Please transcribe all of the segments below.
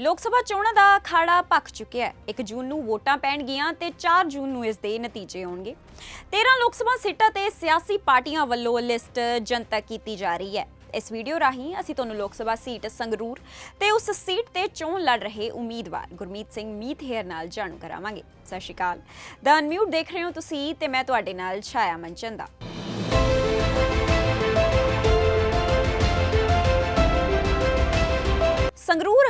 ਲੋਕ ਸਭਾ ਚੋਣਾਂ ਦਾ ਅਖਾੜਾ ਪੱਕ ਚੁੱਕਿਆ ਹੈ। 1 ਜੂਨ ਨੂੰ ਵੋਟਾਂ ਪੈਣਗੀਆਂ ਤੇ 4 ਜੂਨ ਨੂੰ ਇਸ ਦੇ ਨਤੀਜੇ ਆਉਣਗੇ। 13 ਲੋਕ ਸਭਾ ਸੀਟਾਂ ਤੇ ਸਿਆਸੀ ਪਾਰਟੀਆਂ ਵੱਲੋਂ ਲਿਸਟ ਜਨਤਕ ਕੀਤੀ ਜਾ ਰਹੀ ਹੈ। ਇਸ ਵੀਡੀਓ ਰਾਹੀਂ ਅਸੀਂ ਤੁਹਾਨੂੰ ਲੋਕ ਸਭਾ ਸੀਟ ਸੰਗਰੂਰ ਤੇ ਉਸ ਸੀਟ ਤੇ ਚੋਣ ਲੜ ਰਹੇ ਉਮੀਦਵਾਰ ਗੁਰਮੀਤ ਸਿੰਘ ਮੀਤਹੇਰ ਨਾਲ ਜਾਣੂ ਕਰਾਵਾਂਗੇ। ਸਤਿ ਸ਼੍ਰੀ ਅਕਾਲ। ਦਾ ਅਨਮਿਊਟ ਦੇਖ ਰਹੇ ਹੋ ਤੁਸੀਂ ਤੇ ਮੈਂ ਤੁਹਾਡੇ ਨਾਲ ਛਾਇਆ ਮੰਚਨ ਦਾ।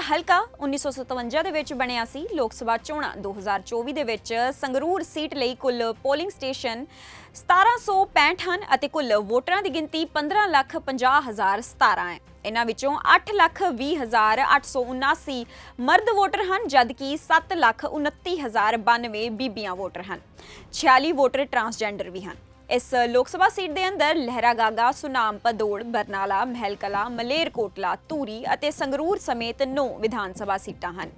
ਹਲਕਾ 1957 ਦੇ ਵਿੱਚ ਬਣਿਆ ਸੀ ਲੋਕ ਸਭਾ ਚੋਣਾਂ। 2024 ਦੇ ਵਿੱਚ ਸੰਗਰੂਰ ਸੀਟ ਲਈ ਕੁੱਲ ਪੋਲਿੰਗ ਸਟੇਸ਼ਨ 1765 ਹਨ ਅਤੇ ਕੁੱਲ ਵੋਟਰਾਂ ਦੀ ਗਿਣਤੀ 15,50,017 ਹੈ। ਇਹਨਾਂ ਵਿੱਚੋਂ 8,20,879 ਮਰਦ ਵੋਟਰ ਹਨ ਜਦਕਿ 7,29,092 ਬੀਬੀਆਂ ਵੋਟਰ ਹਨ। 46 ਵੋਟਰ ਟਰਾਂਸਜੈਂਡਰ ਵੀ ਹਨ। ਇਸ ਲੋਕ ਸਭਾ ਸੀਟ ਦੇ ਅੰਦਰ ਲਹਿਰਾਗਾਗਾ ਸੁਨਾਮ ਪਦੋੜ, ਬਰਨਾਲਾ, ਮਹਿਲਕਲਾ, ਮਲੇਰਕੋਟਲਾ, ਧੂਰੀ ਅਤੇ ਸੰਗਰੂਰ ਸਮੇਤ 9 ਵਿਧਾਨ ਸਭਾ ਸੀਟਾਂ ਹਨ।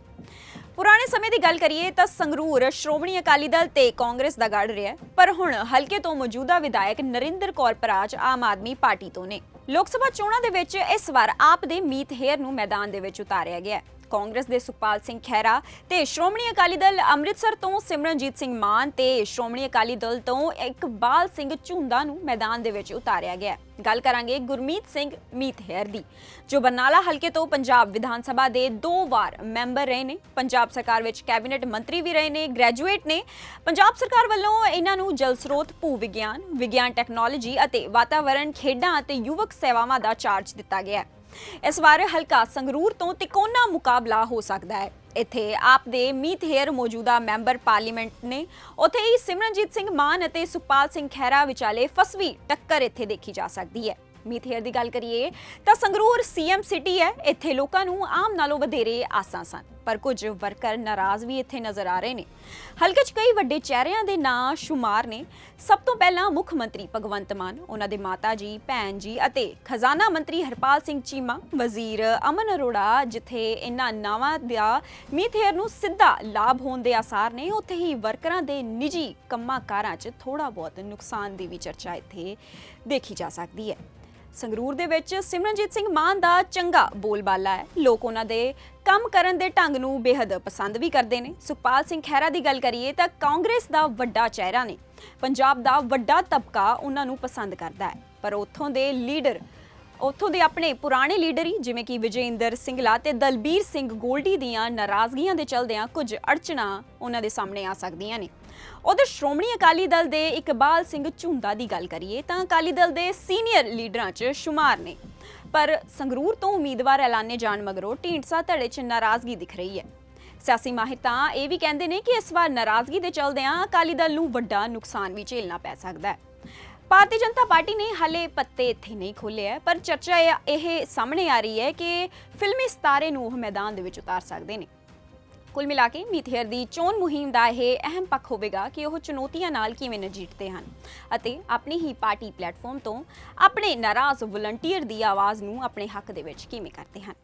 ਪੁਰਾਣੇ ਸਮੇਂ ਦੀ ਗੱਲ ਕਰੀਏ ਤਾਂ ਸੰਗਰੂਰ ਸ਼੍ਰੋਮਣੀ ਅਕਾਲੀ ਦਲ ਤੇ ਕਾਂਗਰਸ ਦਾ ਗੜ ਰਿਹਾ ਪਰ ਹੁਣ ਹਲਕੇ ਤੋਂ ਮੌਜੂਦਾ ਵਿਧਾਇਕ ਨਰਿੰਦਰ ਕੌਰ ਪਰਾਜ ਆਮ ਆਦਮੀ ਪਾਰਟੀ ਤੋਂ ਨੇ। ਲੋਕ ਸਭਾ ਚੋਣਾਂ ਦੇ ਵਿੱਚ ਇਸ ਵਾਰ ਆਪ ਦੇ ਮੀਤ ਹੇਅਰ ਨੂੰ ਮੈਦਾਨ ਦੇ ਵਿੱਚ ਉਤਾਰਿਆ ਗਿਆ ਕਾਂਗਰਸ ਦੇ ਸੁਖਪਾਲ ਸਿੰਘ ਖਹਿਰਾ ਤੇ ਸ਼੍ਰੋਮਣੀ ਅਕਾਲੀ ਦਲ ਅੰਮ੍ਰਿਤਸਰ ਤੋਂ ਸਿਮਰਨਜੀਤ ਸਿੰਘ ਮਾਨ ਤੇ ਸ਼੍ਰੋਮਣੀ ਅਕਾਲੀ ਦਲ ਤੋਂ ਇਕਬਾਲ ਸਿੰਘ ਝੁੰਦਾ ਨੂੰ ਮੈਦਾਨ ਦੇ ਵਿੱਚ ਉਤਾਰਿਆ ਗਿਆ ਗੱਲ ਕਰਾਂਗੇ ਗੁਰਮੀਤ ਸਿੰਘ ਮੀਤਹੇਰ ਦੀ, ਜੋ ਬਰਨਾਲਾ ਹਲਕੇ ਤੋਂ ਪੰਜਾਬ ਵਿਧਾਨ ਸਭਾ ਦੇ ਦੋ ਵਾਰ ਮੈਂਬਰ ਰਹੇ ਨੇ। ਪੰਜਾਬ ਸਰਕਾਰ ਵਿੱਚ ਕੈਬਨਿਟ ਮੰਤਰੀ ਵੀ ਰਹੇ ਨੇ, ਗ੍ਰੈਜੂਏਟ ਨੇ। ਪੰਜਾਬ ਸਰਕਾਰ ਵੱਲੋਂ ਇਹਨਾਂ ਨੂੰ ਜਲ ਸਰੋਤ, ਭੂ ਵਿਗਿਆਨ ਵਿਗਿਆਨ ਟੈਕਨੋਲੋਜੀ ਅਤੇ ਵਾਤਾਵਰਣ ਖੇਡਾਂ ਅਤੇ ਯੁਵਕ ਸੇਵਾਵਾਂ ਦਾ ਚਾਰਜ ਦਿੱਤਾ ਗਿਆ ਹੈ। ਇਸ ਵਾਰ ਹਲਕਾ ਸੰਗਰੂਰ ਤੋਂ ਤਿਕੋਨਾ ਮੁਕਾਬਲਾ ਹੋ ਸਕਦਾ ਹੈ। ਇੱਥੇ ਆਪ ਦੇ ਮੀਤ ਹੇਅਰ ਮੌਜੂਦਾ ਮੈਂਬਰ ਪਾਰਲੀਮੈਂਟ ਨੇ ਉੱਥੇ ਹੀ ਸਿਮਰਨਜੀਤ ਸਿੰਘ ਮਾਨ ਅਤੇ ਸੁਖਪਾਲ ਸਿੰਘ ਖਹਿਰਾ ਵਿਚਾਲੇ ਫਸਵੀ ਟੱਕਰ ਇੱਥੇ ਦੇਖੀ ਜਾ ਸਕਦੀ ਹੈ। ਮੀਤ ਦੀ ਗੱਲ ਕਰੀਏ, ਤਾਂ ਸੰਗਰੂਰ ਸੀਐਮ ਸਿਟੀ ਹੈ, ਇੱਥੇ ਲੋਕਾਂ ਨੂੰ ਆਮ ਨਾਲੋਂ ਵਧੇਰੇ ਆਸਾਂ ਸਨ, ਪਰ ਕੁਝ ਵਰਕਰ ਨਾਰਾਜ਼ ਵੀ ਇੱਥੇ ਨਜ਼ਰ ਆ ਰਹੇ ਨੇ। ਹਲਕੇ 'ਚ ਕਈ ਵੱਡੇ ਚਿਹਰਿਆਂ ਦੇ ਨਾਂ ਸ਼ੁਮਾਰ ਨੇ। ਸਭ ਤੋਂ ਪਹਿਲਾਂ ਮੁੱਖ ਮੰਤਰੀ ਭਗਵੰਤ ਮਾਨ, ਉਹਨਾਂ ਦੇ ਮਾਤਾ ਜੀ, ਭੈਣ ਜੀ ਅਤੇ ਖਜ਼ਾਨਾ ਮੰਤਰੀ ਹਰਪਾਲ ਸਿੰਘ ਚੀਮਾ, ਵਜ਼ੀਰ ਅਮਨ ਅਰੋੜਾ, ਜਿੱਥੇ ਇਹਨਾਂ ਨਾਵਾਂ ਦਾ ਮੀਥੇਰ ਨੂੰ ਸਿੱਧਾ ਲਾਭ ਹੋਣ ਦੇ ਆਸਾਰ ਨੇ, ਉੱਥੇ ਹੀ ਵਰਕਰਾਂ ਦੇ ਨਿੱਜੀ ਕੰਮਾਂ ਕਾਰਾਂ 'ਚ ਥੋੜਾ ਬਹੁਤ ਨੁਕਸਾਨ ਦੀ ਵੀ ਚਰਚਾ ਇੱਥੇ ਦੇਖੀ ਜਾ ਸਕਦੀ ਹੈ। ਸੰਗਰੂਰ ਦੇ ਵਿੱਚ ਸਿਮਰਨਜੀਤ ਸਿੰਘ ਮਾਨ ਦਾ ਚੰਗਾ ਬੋਲਬਾਲਾ ਹੈ। ਲੋਕ ਉਹਨਾਂ ਦੇ ਕੰਮ ਕਰਨ ਦੇ ਢੰਗ ਨੂੰ ਬੇहद ਪਸੰਦ ਵੀ ਕਰਦੇ ਨੇ। ਸੁਖਪਾਲ ਸਿੰਘ ਖਹਿਰਾ ਦੀ ਗੱਲ ਕਰੀਏ ਤਾਂ ਕਾਂਗਰਸ ਦਾ ਵੱਡਾ ਚਿਹਰਾ ਨੇ। ਪੰਜਾਬ ਦਾ ਵੱਡਾ ਤਬਕਾ ਉਹਨਾਂ ਨੂੰ ਪਸੰਦ ਕਰਦਾ ਹੈ। ਪਰ ਉੱਥੋਂ ਦੇ ਲੀਡਰ, ਉੱਥੋਂ ਦੇ ਆਪਣੇ ਪੁਰਾਣੇ ਲੀਡਰ ਹੀ ਜਿਵੇਂ ਕਿ ਵਿਜੇਂਦਰ ਸਿੰਗਲਾ ਤੇ ਦਲਬੀਰ ਸਿੰਘ ਗੋਲਡੀ ਦੀਆਂ ਨਾਰਾਜ਼ਗੀਆਂ ਦੇ ਚਲਦਿਆਂ ਕੁਝ ਅੜਚਣਾ ਉਹਨਾਂ ਦੇ ਸਾਹਮਣੇ ਆ ਸਕਦੀਆਂ ਨੇ। ਉਧਰ ਸ਼੍ਰੋਮਣੀ ਅਕਾਲੀ ਦਲ ਦੇ ਇਕਬਾਲ ਸਿੰਘ ਝੁੰਦਾ ਦੀ ਗੱਲ ਕਰੀਏ ਤਾਂ ਅਕਾਲੀ ਦਲ ਦੇ ਸੀਨੀਅਰ ਲੀਡਰਾਂ 'ਚ ਸ਼ੁਮਾਰ ਨੇ। ਪਰ ਸੰਗਰੂਰ ਤੋਂ ਉਮੀਦਵਾਰ ਐਲਾਨੇ ਜਾਣ ਮਗਰੋਂ ਢੀਂਡਸਾ ਧੜੇ 'ਚ ਨਾਰਾਜ਼ਗੀ ਦਿਖ ਰਹੀ ਹੈ। ਸਿਆਸੀ ਮਾਹਿਰ ਤਾਂ ਇਹ ਵੀ ਕਹਿੰਦੇ ਨੇ ਕਿ ਇਸ ਵਾਰ ਨਾਰਾਜ਼ਗੀ ਦੇ ਚਲਦਿਆਂ ਅਕਾਲੀ ਦਲ ਨੂੰ ਵੱਡਾ ਨੁਕਸਾਨ ਵੀ ਝੇਲਣਾ ਪੈ ਸਕਦਾ ਹੈ। ਭਾਰਤੀ ਜਨਤਾ ਪਾਰਟੀ ਨੇ ਹਾਲੇ ਪੱਤੇ ਇੱਥੇ ਨਹੀਂ ਖੋਲ੍ਹੇ ਹੈ, ਪਰ ਚਰਚਾ ਇਹ- ਇਹ ਸਾਹਮਣੇ ਆ ਰਹੀ ਹੈ ਕਿ ਫਿਲਮੀ ਸਤਾਰੇ ਨੂੰ ਉਹ ਮੈਦਾਨ ਦੇ ਵਿੱਚ ਉਤਾਰ ਸਕਦੇ ਨੇ। ਕੁੱਲ ਮਿਲਾ ਕੇ ਮੀਥੇਅਰ ਦੀ ਚੋਣ ਮੁਹਿੰਮ ਦਾ ਇਹ ਅਹਿਮ ਪੱਖ ਹੋਵੇਗਾ ਕਿ ਉਹ ਚੁਣੌਤੀਆਂ ਨਾਲ ਕਿਵੇਂ ਨਜਿੱਠਦੇ ਹਨ। ਅਤੇ ਆਪਣੀ ਹੀ ਪਾਰਟੀ ਪਲੇਟਫਾਰਮ ਤੋਂ ਆਪਣੇ ਨਾਰਾਜ਼ ਵਲੰਟੀਅਰ ਦੀ ਆਵਾਜ਼ ਨੂੰ ਆਪਣੇ ਹੱਕ ਦੇ ਵਿੱਚ ਕਿਵੇਂ ਕਰਦੇ ਹਨ।